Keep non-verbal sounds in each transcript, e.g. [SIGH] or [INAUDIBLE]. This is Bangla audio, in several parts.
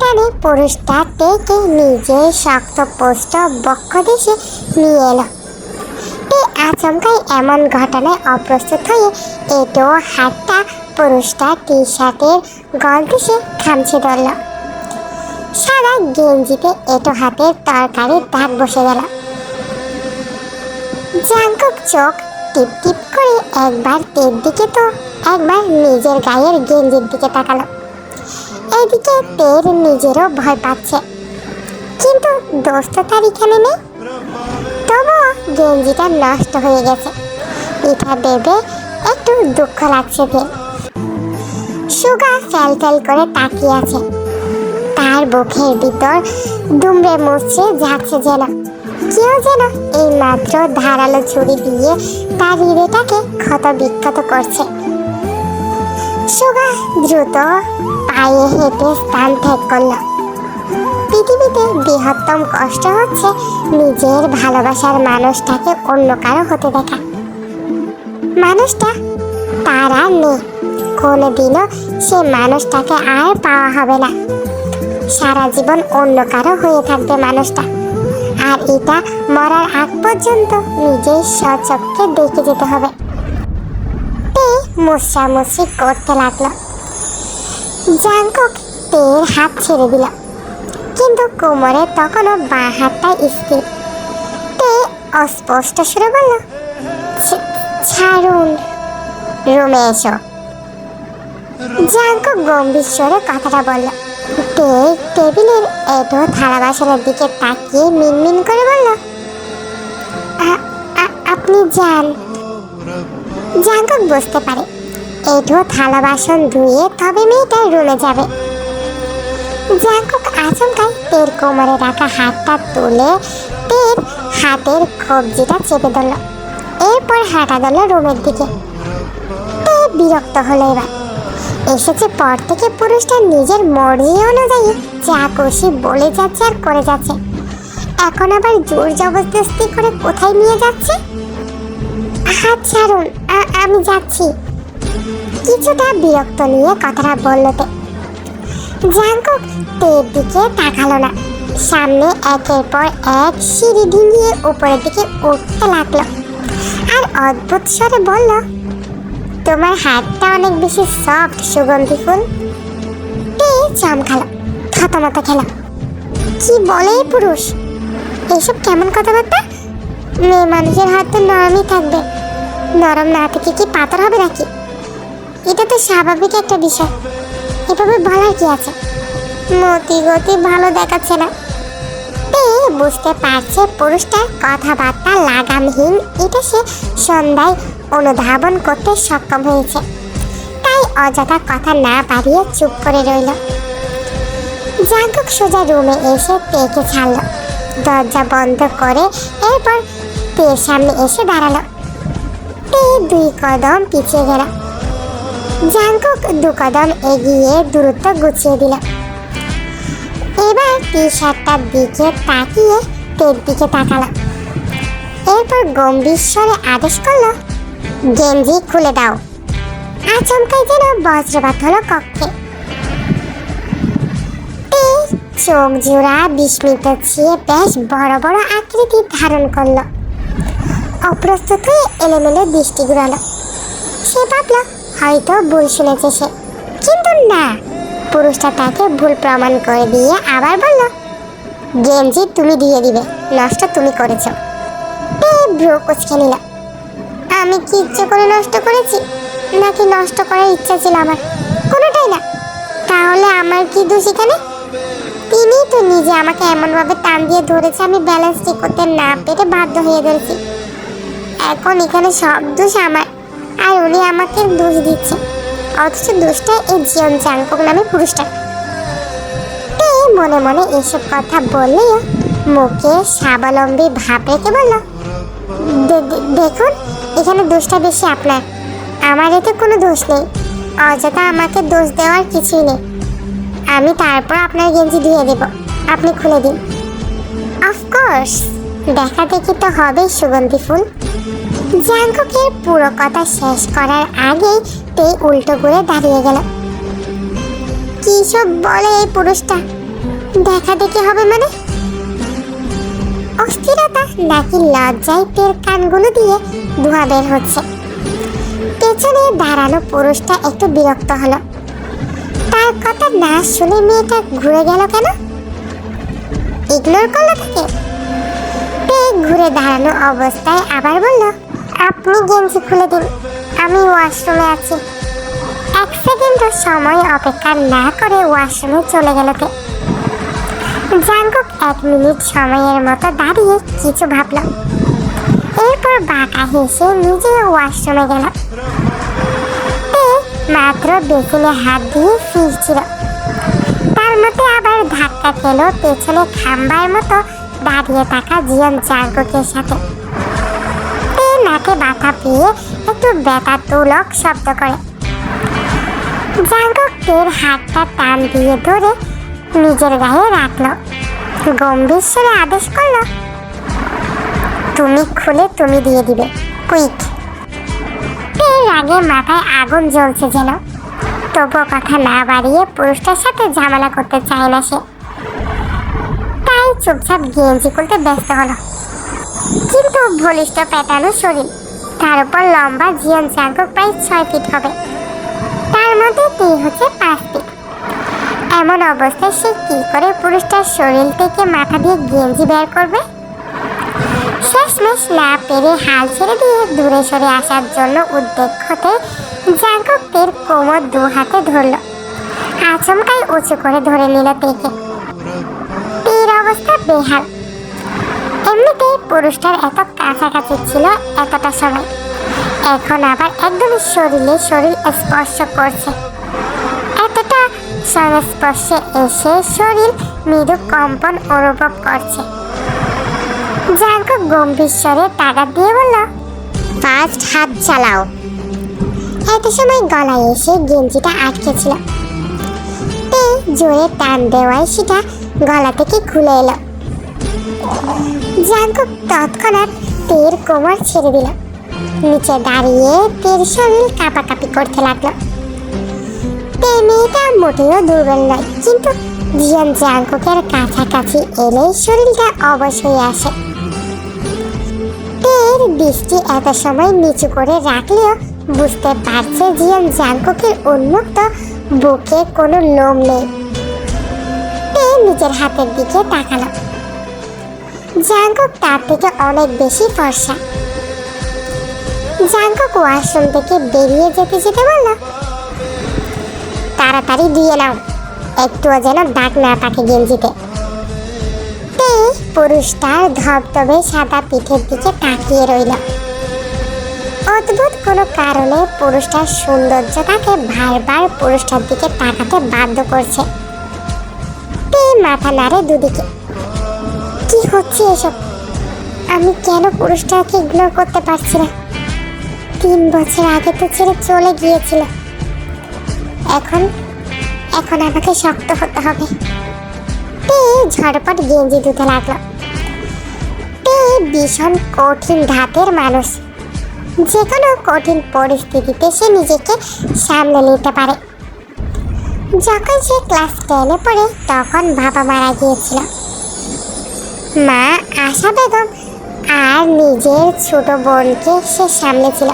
টানে পুরুষটা টেকে নিজের শক্ত পোস্ট বক্ষ দেশে নিয়ে এলো। তে আচমকাই এমন ঘটনায় অপ্রস্তুত হয়ে এটো হাতটা পুরুষটা টি শার্টের গল দিশে খামছে ধরল। সারা গেঞ্জিতে এটো হাতের তরকারির দাগ বসে গেল। জাঙ্কুক চোখ টিপ টিপ করে একবার তের দিকে তো একবার নিজের গায়ের গেঞ্জির দিকে তাকালো। এদিকে তের নিজেরও ভয় পাচ্ছে। কিন্তু দোস্ত তার এখানে নেই? তবুও গেঞ্জিটা নষ্ট হয়ে গেছে। এটা ভেবে একটু দুঃখ লাগছে তের সুগা ফ্যাল ফ্যাল করে তাকিয়ে আছে। তার বুকের ভিতর দুমড়ে মুচড়ে যাচ্ছে যেন। কেউ যেন এই মাত্র ধারালো ছুরি দিয়ে তার হৃদয়টাকে ক্ষত বিক্ষত করছে। সুগা দ্রুত পায়ে হেঁটে স্থান ত্যাগ করল পৃথিবীতে বৃহত্তম কষ্ট হচ্ছে নিজের ভালোবাসার মানুষটাকে অন্য কারও হতে দেখা। মানুষটা তার আর নেই। কোনোদিনও সে মানুষটাকে আর পাওয়া হবে না। সারা জীবন অন্য কারও হয়ে থাকবে মানুষটা। আর এটা মরার আগ পর্যন্ত নিজের স্বচক্ষে দেখে যেতে হবে। তে মুসামুসি করতে লাগল। জাঙ্কক তের হাত ছেড়ে দিল। কিন্তু কোমরে তখনও বাঁ হাতটা স্থির। তে অস্পষ্ট সুরে বলল ছাড়ুন, রুমে এসো। জাঙ্ক গম্ভীর স্বরে কথাটা বলল। তে টেবিলের এটো থালা বাসনের দিকে তাকিয়ে মিনমিন করে বলল, "আ- আ- আপনি যান। জাঙ্কক বুঝতে পারে এটো থালা বাসন ধুয়ে তবে মেয়েটা রুমে যাবে। জাঙ্কক আচমকাই তের কোমরে রাখা হাতটা তুলে তের হাতের কবজিটা চেপে ধরল। এরপর হাঁটা দিল রুমের দিকে। তে বিরক্ত হলো এবার। এসেছে পর থেকে পুরুষটা নিজের মর্জি অনুযায়ী যা খুশি বলে যাচ্ছে আর করে যাচ্ছে। এখন আবার জোর জবরদস্তি করে কোথায় নিয়ে যাচ্ছে? হাত ছাড়ুন আমি যাচ্ছি। কিছুটা বিরক্ত নিয়ে কথাটা বলল তে জাঙ্কুক তের দিকে তাকালো না। সামনে একের পর এক সিঁড়ি ডিঙিয়ে উপরের দিকে উঠতে লাগল। আর অদ্ভুত স্বরে বলল, তোমার হাতটা অনেক বেশি সফট সুগন্ধি ফুল। তে চমকালো, থতমত খেল। কি বলে পুরুষ? এইসব কেমন কথাবার্তা? মেয়ে মানুষের হাত তো নরমই থাকবে। নরম না থেকে কি পাথর হবে নাকি? এটা তো স্বাভাবিক একটা বিষয়। এভাবে বলার কি আছে? মতি গতি ভালো দেখাচ্ছে না। বুঝতে পারছে পুরুষটার কথাবার্তা লাগামহীন, এটা সে সন্ধ্যায় অনুধাবন করতে সক্ষম হয়েছে। তাই অযথা কথা না বাড়িয়ে চুপ করে রইল। জাগক সোজা রুমে এসে তেকে ছাড়ল। দরজা বন্ধ করে এরপর তের সামনে এসে দাঁড়াল। তে দুই কদম পিছিয়ে গেল। জাঙ্কুক দু কদম এগিয়ে দূরত্ব গুছিয়ে দিল। এবার টি শার্টটার দিকে তাকিয়ে তের দিকে তাকালো। এরপর গম্ভীর স্বরে আদেশ করল, গেঞ্জি খুলে দাও। আচমকাই যেন বজ্রপাত হলো কক্ষে। চোখ জোড়া বিস্মিত ছিয়ে বেশ বড় বড় আকৃতি ধারণ করল। অপ্রস্তুত হয়ে এলোমেলো দৃষ্টি ঘুরালো। সে ভাবলো হয়তো ভুল শুনেছে সে। কিন্তু না, পুরুষটা তাকে ভুল প্রমাণ করে দিয়ে আবার বলল, গেঞ্জি তুমি দিয়ে দিবে, নষ্ট তুমি করেছ। ব্রো কুচকে নিল। আমি কি ইচ্ছে করে নষ্ট করেছি? নাকি নষ্ট করার ইচ্ছা ছিল আমার? কোনোটাই না। তাহলে আমার কি দোষ এখানে? তিনি তো নিজে আমাকে এমনভাবে টান দিয়ে ধরেছে, আমি ব্যালেন্স ঠিক করতে না পেরে বাধ্য হয়ে ধরেছি। এখন এখানে সব দোষ আমার। আর উনি আমাকে দোষ দিচ্ছে অথচ দোষটা এই জিয়ন চাংকক নামে পুরুষটা তে মনে মনে এসব কথা বললেও মুখে স্বাবলম্বী ভাব রেখে বলল, "দে- দে- দেখুন, এখানে দোষটা বেশি আপনার। আমার এতে কোনো দোষ নেই। অযথা আমাকে দোষ দেওয়ার কিছুই নেই। আমি তারপর আপনার গেঞ্জি ধুয়ে দেব। আপনি খুলে দিন। অফকোর্স দেখা দেখি তো হবে, সুগন্ধি ফুল। জাঙ্কুকের পুরো কথা শেষ করার আগেই তে উল্টো ঘুরে দাঁড়িয়ে গেল। কি সব বলে এই পুরুষটা? দেখা দেখি হবে মানে? অস্থিরতা নাকি লজ্জায় তের কানগুলো দিয়ে ধোঁয়া বের হচ্ছে। পেছনে দাঁড়ানো পুরুষটা একটু বিরক্ত হলো। তার কথা না শুনে মেয়েটা ঘুরে গেল কেন? ইগনোর করল তাকে? ঘুরে দাঁড়ানো অবস্থায় আবার বলল আপনি গেঞ্জি খুলে দিন। আমি ওয়াশরুমে আছি। এক সেকেন্ডও সময় অপেক্ষা না করে ওয়াশরুমে চলে গেল তে। জাঙ্কুক এক মিনিট সময়ের মতো দাঁড়িয়ে কিছু ভাবল। এরপর বাঁকা হেসে নিজে ওয়াশরুমে গেল। মাত্র বেসিনে হাত দিয়ে ফিরছিল। তার মধ্যে আবার ধাক্কা খেল পেছনে খাম্বার মতো দাঁড়িয়ে থাকা জিয়ান জাঙ্কুকের সাথে। তে নাকে ব্যথা পেয়ে একটু ব্যথা তুলক শব্দ করে। জাঙ্কুক তের হাতটা টান দিয়ে ধরে নিজের গায়ে রাখল। গম্ভীর স্বরে আদেশ করল, তুমি খুলে তুমি দিয়ে দিবে, কুইক। এর আগে মাথায় আগুন জ্বলছে যেন, তবুও কথা না বাড়িয়ে পুরুষটার সাথে ঝামেলা করতে চায় না সে। তাই চুপচাপ গেঞ্জি খুলতে ব্যস্ত হলো। কিন্তু বলিষ্ঠ পেটানো শরীর তার উপর লম্বা জিয়ন চাঙ্ক প্রায় ছয় ফিট হবে। তার মধ্যে তুই হচ্ছে পাঁচ ফিট এমন অবস্থায় সে কী করে পুরুষটার শরীর থেকে মাথা দিয়ে গেঞ্জি বের করবে? শেষমেশ না পেরে হাল ছেড়ে দিয়ে দূরে সরে আসার জন্য উদ্বেগ হতে জাগতের কোমর দু হাতে ধরল। আচমকাই উঁচু করে ধরে নিল তেকে। তীর অবস্থা বেহাল। এমনিতেই পুরুষটার এত কাছাকাছি ছিল এতটা সময়। এখন আবার একদমই শরীরে শরীর স্পর্শ করছে। এতটা সংস্পর্শে এসে শরীর মৃদু কম্পন অনুভব করছে। জাঙ্কুক গম্ভীর স্বরে তাগাদ দিয়ে বলল ফার্স্ট হাত চালাও। এত সময় গলায় এসে গেঞ্জিটা আটকে ছিল। জোরে টান দেওয়ায় সেটা গলা থেকে খুলে এলো। জাঙ্কুক তৎক্ষণাৎ তের কোমর ছেড়ে দিল। নিচে দাঁড়িয়ে তের শরীর কাঁপাকাঁপি করতে লাগল। তে মেয়েটা মোটেও দুর্বল নয়, কিন্তু জিয়ান জাঙ্কুকের কাছাকাছি এলেই শরীরটা অবশ হয়ে আসে। তের দৃষ্টি এত সময় নিচু করে রাখলেও বুঝতে পারছে জিয়ান জাঙ্কুকের উন্মুক্ত বুকে কোনো লোম নেই। তে নিজের হাতের দিকে তাকালো। জাঙ্কুক তার থেকে অনেক বেশি ফর্সা। জাঙ্কুক ওয়াশরুম থেকে বেরিয়ে যেতে যেতে বলল, তাড়াতাড়ি দিয়ে নাও, একটুও যেন দাগ না থাকে গেঞ্জিতে। পুরুষটার ধবধবে সাদা পিঠের দিকে তাকিয়ে রইল। অদ্ভুত কোনো কারণে পুরুষটার সৌন্দর্য তাকে বারবার পুরুষটার দিকে তাকাতে বাধ্য করছে। মাথা নাড়ে দুদিকে। কি হচ্ছে এসব? আমি কেন পুরুষটাকে ইগনোর করতে পারছি না? তিন বছর আগে তো ছেড়ে চলে গিয়েছিল। এখন এখন আমাকে শক্ত হতে হবে। তে ঝটপট গেঞ্জি ধুতে লাগল। তে ভীষণ কঠিন ধাতের মানুষ। যে কোনো কঠিন পরিস্থিতিতে সে নিজেকে সামলে নিতে পারে। যখন সে ক্লাস টেনে পড়ে, তখন বাবা মারা গিয়েছিল। মা আশা বেগম আর নিজের ছোট বোনকে সে সামলেছিল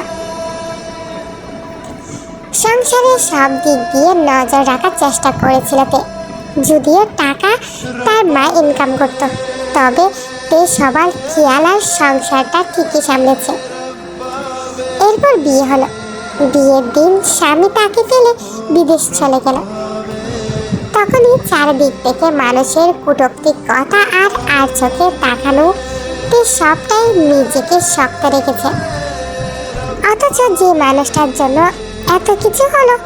সংসারের সব দিক দিয়ে নজর রাখার চেষ্টা করেছিল তে। যদিও টাকা তার মা ইনকাম করত, তবে তে সবার খেয়াল আর সংসারটা ঠিকই সামলেছে। এরপর বিয়ে হলো। বিয়ের দিন স্বামী তাকে ফেলে বিদেশ চলে গেল। তখনই চারদিক থেকে মানুষের কুটক্তির কথা আর আর চোখে তাকানো সবটাই নিজেকে শক্ত রেখেছে। অথচ যে মানুষটার জন্য এত কিছু হলো,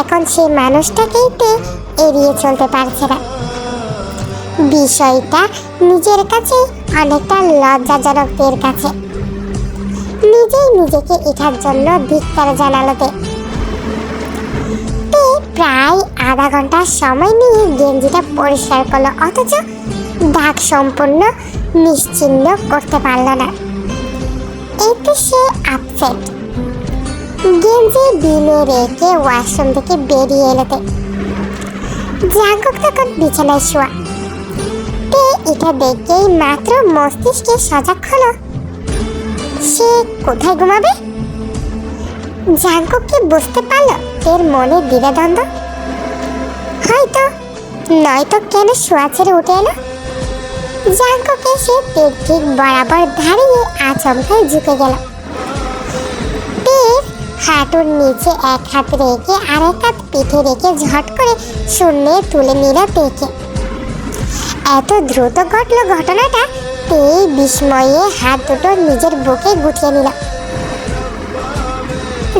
এখন সেই মানুষটাকেই তে এড়িয়ে চলতে পারছে না। বিষয়টা নিজের কাছে অনেকটা লজ্জাজনকদের কাছে। নিজেই নিজেকে এটার জন্য ধিক্কার জানালো তে তে। প্রায় আধা ঘণ্টা সময় নিয়ে গেঞ্জিটা পরিষ্কার করল, অথচ দাগ সম্পূর্ণ নিশ্চিহ্ন করতে পারল না। এতে সে আপসেট। গেঞ্জি বিনে রেখে ওয়াশরুম থেকে বেরিয়ে এলোতে জাগক তখন বিছানায় শোয়া। তে এটা দেখেই মাত্র মস্তিষ্কে সজাগ হলো। সে কোথায় ঘুমাবে? জাঙ্কুক কি বুঝতে পারল? এর মনে দ্বিধাদ্বন্দ্ব? হয়তো। নয়তো কেন শোয়া ছেড়ে উঠে এলো? জাঙ্কুক এসে তের ঠিক বরাবর দাঁড়িয়ে আচমকায় ঝুঁকে গেল। তীর হাঁটুর নিচে এক হাত রেখে আর এক হাত পিঠে রেখে ঝট করে শূন্যে তুলে নিল তেকে এত দ্রুত ঘটলো ঘটনাটা তেই বিস্ময়ে হাত দুটো নিজের বুকে গুটিয়ে নিল।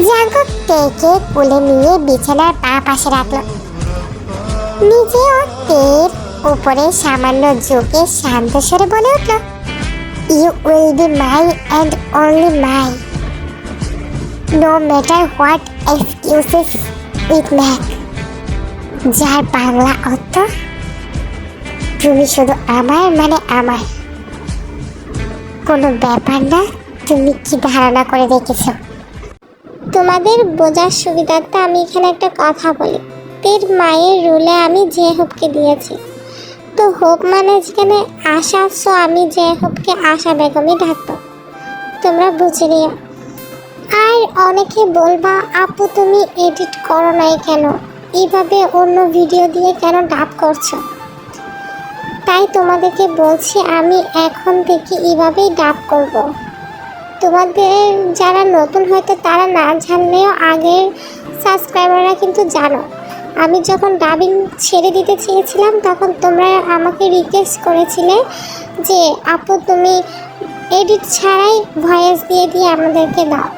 জাগক তেকে কোলে নিয়ে বিছানার পা পাশে রাখল। নিজেও তের উপরে সামান্য ঝুঁকে শান্ত স্বরে বলে উঠল you will be my and only my no matter what excuses with Mac যার বাংলা অর্থ, তুমি শুধু আমার মানে আমার। কোনো ব্যাপার না, তুমি কি ধারণা করে রেখেছো? তোমাদের বোঝার সুবিধার্থে আমি এখানে একটা কথা বলি। তের মায়ের রুলে আমি যে হোপকে দিয়েছি। তো হোপ মানে যেখানে আশা সো আমি যে হোপকে আশা বেগমই ডাকবো। তোমরা বুঝে নিও। আর অনেকে বলবা, আপু, তুমি এডিট করো নাই কেন? এইভাবে অন্য ভিডিও দিয়ে কেন ডাব করছ? তাই তোমাদেরকে বলছি, আমি এখন থেকে এইভাবেই ডাব করব। তোমাদের যারা নতুন হয়তো তারা না জানলেও আগের সাবস্ক্রাইবাররা কিন্তু জানো। আমি যখন ডাবিং ছেড়ে দিতে চেয়েছিলাম, তখন তোমরা আমাকে রিকোয়েস্ট করেছিলে যে, আপু, তুমি এডিট ছাড়াই ভয়েস দিয়ে দিয়ে আমাদেরকে দাও।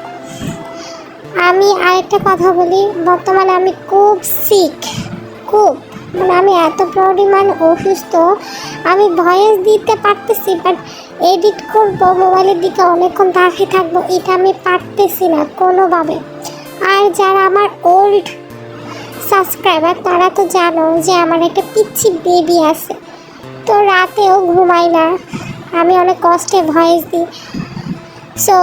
আমি আরেকটা কথা বলি, বর্তমানে আমি খুব সিক খুব। মানে আমি এত পরিমাণ অসুস্থ, আমি ভয়েস দিতে পারতেছি বাট এডিট করব, মোবাইলের দিকে অনেকক্ষণ তাকিয়ে থাকব, এটা আমি পারতেছি না কোনোভাবে। আর যারা আমার ওল্ড সাবস্ক্রাইবার তারা তো জানো যে আমার একটা পিচ্ছি বেবি আছে। তো রাতেও ঘুমাই না। আমি অনেক কষ্টে ভয়েস দিই। সো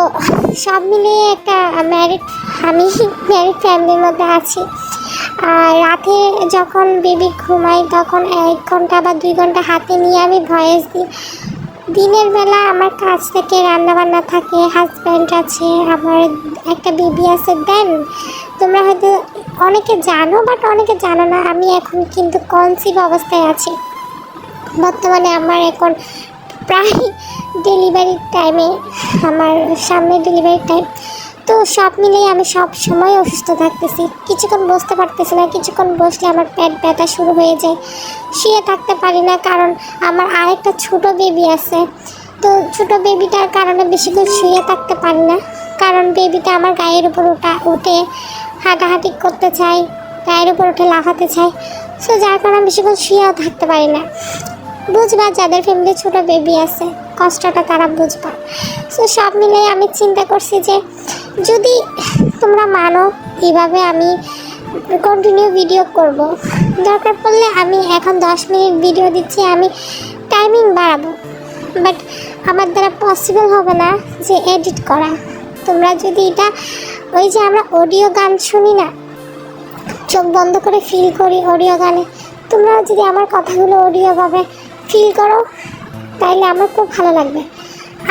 সব মিলিয়ে একটা ম্যারিড আমি ম্যারিড ফ্যামিলির মধ্যে আছি। আর রাতে যখন বেবি ঘুমাই, তখন এক ঘণ্টা বা দুই ঘণ্টা হাতে নিয়ে আমি ভয়েস দিই। দিনের বেলা আমার কাজ থেকে রান্না বান্না থাকে হাজব্যান্ড আছে, আমার একটা বেবি আছে দেন তোমরা হয়তো অনেকে জানো বাট অনেকে জানো না, আমি এখন কিন্তু কনসিভ অবস্থায় আছি। বর্তমানে আমার এখন প্রায় [LAUGHS] ডেলিভারির টাইমে আমার সামনে ডেলিভারির টাইম তো সব মিলিয়ে আমি সব সময় অসুস্থ থাকতেছি। কিছুক্ষণ বসতে পারতেছি না, কিছুক্ষণ বসলে আমার পেট ব্যথা শুরু হয়ে যায়। শুয়ে থাকতে পারি না কারণ আমার আরেকটা ছোট বেবি আছে। তো ছোট বেবিটার কারণে বেশিক্ষণ শুয়ে থাকতে পারি না। কারণ বেবিটা আমার গায়ের উপর ওটা উঠে হাঁটাহাঁটি করতে চাই গায়ের উপর উঠে লাফাতে চাই সো যার কারণে বেশিক্ষণ শুয়েও থাকতে পারি না। বুঝবা, যাদের ফ্যামিলি ছোট বেবি আছে, কষ্টটা তারা বুঝবা। সো সব মিলে আমি চিন্তা করছি যে যদি তোমরা মানো, এইভাবে আমি কন্টিনিউ ভিডিও করব। দরকার পড়লে আমি এখন দশ মিনিট ভিডিও দিচ্ছি, আমি টাইমিং বাড়াবো। বাট আমার দ্বারা পসিবল হবে না যে এডিট করা। তোমরা যদি এটা, ওই যে আমরা অডিও গান শুনি না, চোখ বন্ধ করে ফিল করি অডিও গানে তোমরা যদি আমার কথাগুলো অডিওভাবে ফিল করো, তাইলে আমার খুব ভালো লাগবে।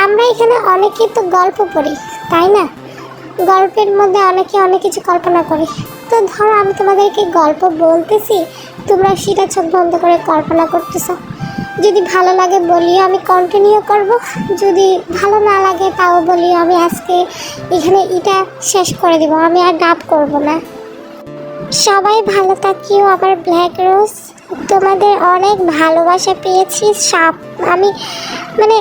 আমরা এখানে অনেকে তো গল্প পড়ি, তাই না? গল্পের মধ্যে অনেকে অনেক কিছু কল্পনা করি। তো ধরো আমি তোমাদেরকে গল্প বলতেছি, তোমরা সেটা চোখ বন্ধ করে কল্পনা করতেছো। যদি ভালো লাগে বলিও আমি কন্টিনিউ করব, যদি ভালো না লাগে তাও বলিও আমি আজকে এখানে এটা শেষ করে দিব, আমি আর ডাব করব না। সবাই ভালো থাকিও আবার ব্ল্যাক রোজ তোমাদের অনেক ভালোবাসা পেয়েছি, সাপ আমি মানে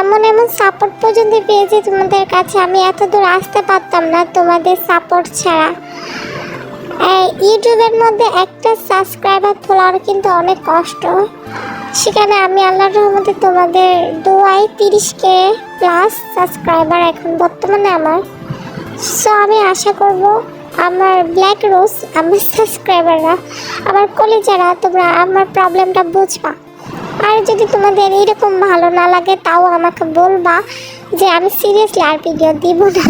এমন এমন সাপোর্ট পর্যন্ত পেয়েছি তোমাদের কাছে। আমি এত দূর আসতে পারতাম না তোমাদের সাপোর্ট ছাড়া। ইউটিউবের মধ্যে একটা সাবস্ক্রাইবার তোলার কিন্তু অনেক কষ্ট। সেখানে আমি আল্লাহর রহমতে তোমাদের দোয়াই তিরিশ কে প্লাস সাবস্ক্রাইবার এখন বর্তমানে আমার। সো আমি আশা করব আমার ব্ল্যাক রোজ আমার সাবস্ক্রাইবাররা আমার কলেজারা, তোমরা আমার প্রবলেমটা বুঝবা। আর যদি তোমাদের এরকম ভালো না লাগে, তাও আমাকে বলবা যে আমি সিরিয়াসলি আর ভিডিও দিব না।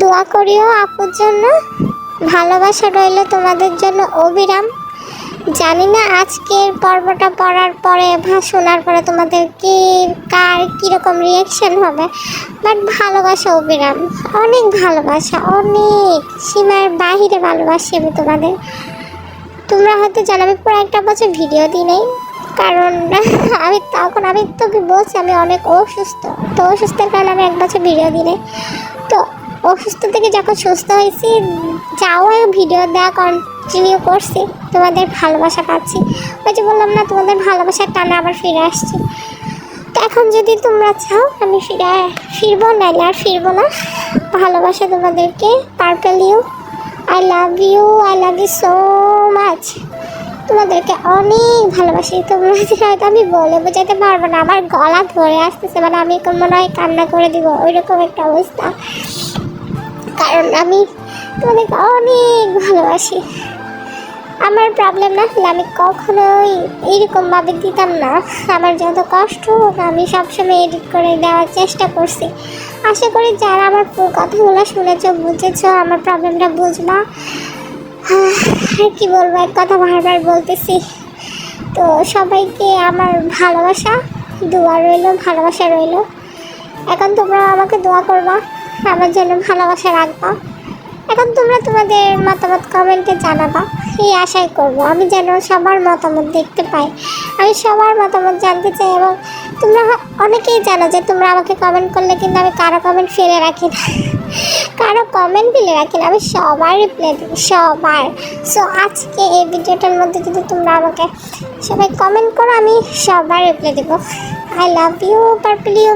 দোয়া করিও আপুর জন্য। ভালোবাসা রইল তোমাদের জন্য, অবিরাম। জানি না আজকের পর্বটা পড়ার পরে বা শোনার পরে তোমাদের কি, কার কীরকম রিয়াকশন হবে বাট ভালোবাসা অবিরাম। অনেক ভালোবাসা, অনেক সীমার বাহিরে ভালোবাসি আমি তোমাদের। তোমরা হয়তো জানো আমি পুরো একটা বছর ভিডিও দিই নাই। কারণ [LAUGHS] আমি তখন আমি তোকে বলছি আমি অনেক অসুস্থ। তো অসুস্থের কারণে আমি এক বছর ভিডিও দিলে তো অসুস্থ থেকে যখন সুস্থ হয়েছি, যাও ভিডিও দেওয়া কন্টিনিউ করছি। তোমাদের ভালোবাসা পাচ্ছি। ওই যে বললাম না, তোমাদের ভালোবাসার টানা আবার ফিরে আসছি। তো এখন যদি তোমরা চাও, আমি ফিরে ফিরবো, নাইলে আর ফিরবো না। ভালোবাসা তোমাদেরকে। Purple you I love you I love you so much তোমাদেরকে অনেক ভালোবাসি। তোমরা হয়তো আমি বলে বোঝাতে পারব না। আমার গলা ধরে আসতেছে মানে আমি মনে হয় কান্না করে দিব, ওইরকম একটা অবস্থা। কারণ আমি তোমাদেরকে অনেক ভালোবাসি। আমার প্রবলেম না হলে আমি কখনোই এইরকমভাবে দিতাম না। আমার যত কষ্ট হোক, আমি সবসময় এডিট করে দেওয়ার চেষ্টা করছি। আশা করি যারা আমার কথাগুলো শুনেছো, বুঝেছ, আমার প্রবলেমটা বুঝবা। কি বলব, এক কথা বারবার বলতেছি। তো সবাইকে আমার ভালোবাসা, দোয়া রইল, ভালোবাসা রইল। এখন তোমরা আমাকে দোয়া করবা, আমার জন্য ভালোবাসা রাখবা। এখন তোমরা তোমাদের মতামত কমেন্টে জানাবা। এই আশাই করব, আমি যেন সবার মতামত দেখতে পাই। আমি সবার মতামত জানতে চাই এবং তোমরা অনেকেই জানো যে তোমরা আমাকে কমেন্ট করলে কিন্তু আমি কারও কমেন্ট ফেলে রাখি না। কারও কমেন্ট ফেলে রাখি না, আমি সবার রিপ্লাই দিই সবার। সো আজকে এই ভিডিওটার মধ্যে যদি তোমরা আমাকে সবাই কমেন্ট করো, আমি সবার রিপ্লাই দেবো। I love you purple you